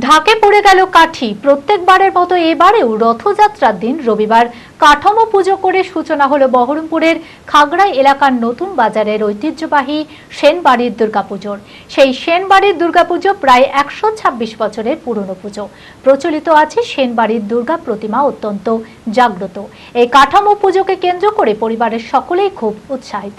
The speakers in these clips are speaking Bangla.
ঢাকে পড়ে গেল কাঠি। প্রত্যেকবারের মতো এবারেও রথযাত্রার দিন রবিবার। কাঠামো পুজো করে সূচনা হলো বহরমপুরের খাগড়াই এলাকার নতুন বাজারের ঐতিহ্যবাহী সেনবাড়ির দুর্গাপুজোর। সেই সেনবাড়ির দুর্গাপুজো প্রায় একশো ছাব্বিশ বছরের পুরনো পুজো। প্রচলিত আছে সেনবাড়ির দুর্গা প্রতিমা অত্যন্ত জাগ্রত। এই কাঠামো পুজোকে কেন্দ্র করে পরিবারের সকলেই খুব উৎসাহিত।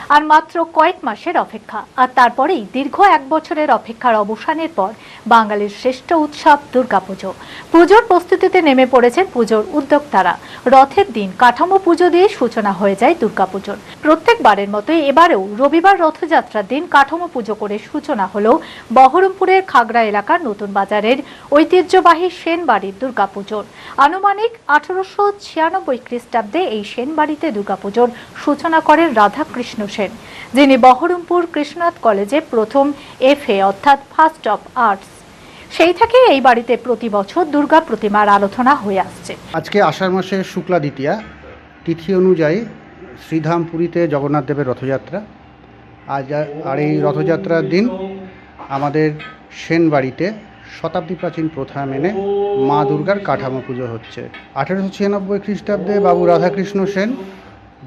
আর মাত্র কয়েক মাসের অপেক্ষা। আর তারপরেই দীর্ঘ এক বছরের অপেক্ষার অবসানের পর বাঙালির শ্রেষ্ঠ উৎসব দুর্গাপুজো। পুজোর প্রস্তুতিতে নেমে পড়েছেন পুজোর উদ্যোক্তারা। রথের দিন কাঠামো পুজো দিয়ে সূচনা হয়ে যায় দুর্গাপুজোর। প্রত্যেকবারের মতো এবারেও রবিবার রথযাত্রার দিন কাঠামো পুজো করে সূচনা হলো বহরমপুরের খাগড়া এলাকার নতুন বাজারের ঐতিহ্যবাহী সেনবাড়ির দুর্গাপুজোর। আনুমানিক আঠারোশো ছিয়ানব্বই খ্রিস্টাব্দে এই সেনবাড়িতে দুর্গাপুজোর সূচনা করেন রাধাকৃষ্ণ সেন। যিনি বহরমপুর কৃষ্ণনাথ কলেজে প্রথম এফ এ অর্থাৎ ফার্স্ট অফ আর্টস। সেই থেকে এই বাড়িতে প্রতি বছর দুর্গা প্রতিমার আলোচনা হয়ে আসছে। আজকে আষাঢ় মাসের শুক্লা দ্বিতীয়া তিথি অনুযায়ী শ্রীধাম পুরীতে জগন্নাথ দেবের রথযাত্রা। আজ আর এই রথযাত্রার দিন আমাদের সেন বাড়িতে শতাব্দী প্রাচীন প্রথা মেনে মা দুর্গার কাঠামো পুজো হচ্ছে। আঠেরোশো ছিয়ানব্বই খ্রিস্টাব্দে বাবু রাধাকৃষ্ণ সেন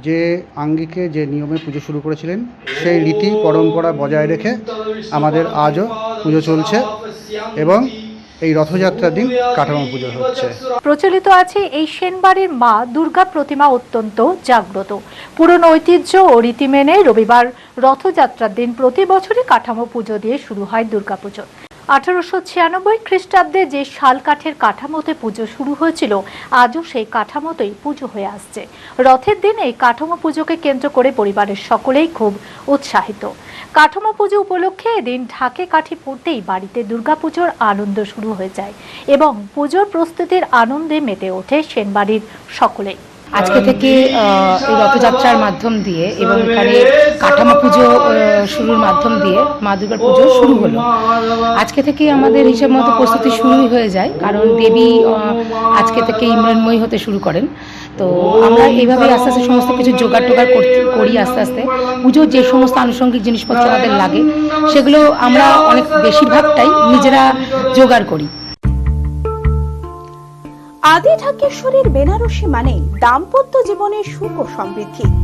যে আঙ্গিকে যে নিয়মে পুজো শুরু করেছিলেন, সেই রীতি পরম্পরা বজায় রেখে আমাদের আজও পুজো চলছে এবং এই রথযাত্রার দিন কাঠামো পুজো হচ্ছে। প্রচলিত আছে এই সেনবাড়ির মা দুর্গা প্রতিমা অত্যন্ত জাগ্রত। পুরনো ঐতিহ্য ও রীতি মেনে রবিবার রথযাত্রার দিন প্রতি বছরই কাঠামো পুজো দিয়ে শুরু হয় দুর্গাপুজো। আঠারোশো ছিয়ানব্বই খ্রিস্টাব্দে যে শাল কাঠের কাঠামোতে পুজো শুরু হয়েছিল, আজও সেই কাঠামোতেই পুজো হয়ে আসছে। রথের দিন এই কাঠামো পুজোকে কেন্দ্র করে পরিবারের সকলেই খুব উৎসাহিত। কাঠামো পুজো উপলক্ষে এদিন ঢাকে কাঠি পড়তেই বাড়িতে দুর্গাপুজোর আনন্দ শুরু হয়ে যায় এবং পুজোর প্রস্তুতির আনন্দে মেতে ওঠে সেনবাড়ির সকলেই। আজকে থেকে এই রথযাত্রার মাধ্যম দিয়ে এবং এখানে কাঠামো পুজো শুরুর মাধ্যম দিয়ে মা দুর্গার পুজো শুরু হলো। আজকে থেকে আমাদের হিসাব মতো প্রস্তুতি শুরুই হয়ে যায়, কারণ দেবী আজকে থেকে ইমরানময়ী হতে শুরু করেন। তো আমরা এইভাবে আস্তে আস্তে সমস্ত কিছু জোগাড় টোগাড় করি আস্তে আস্তে। পুজোর যে সমস্ত আনুষঙ্গিক জিনিসপত্র আমাদের লাগে, সেগুলো আমরা অনেক বেশিরভাগটাই নিজেরা জোগাড় করি। আদি ঢাকেশ্বরীর বেনারসি মানে দাম্পত্য জীবনের সুখ ও সমৃদ্ধি।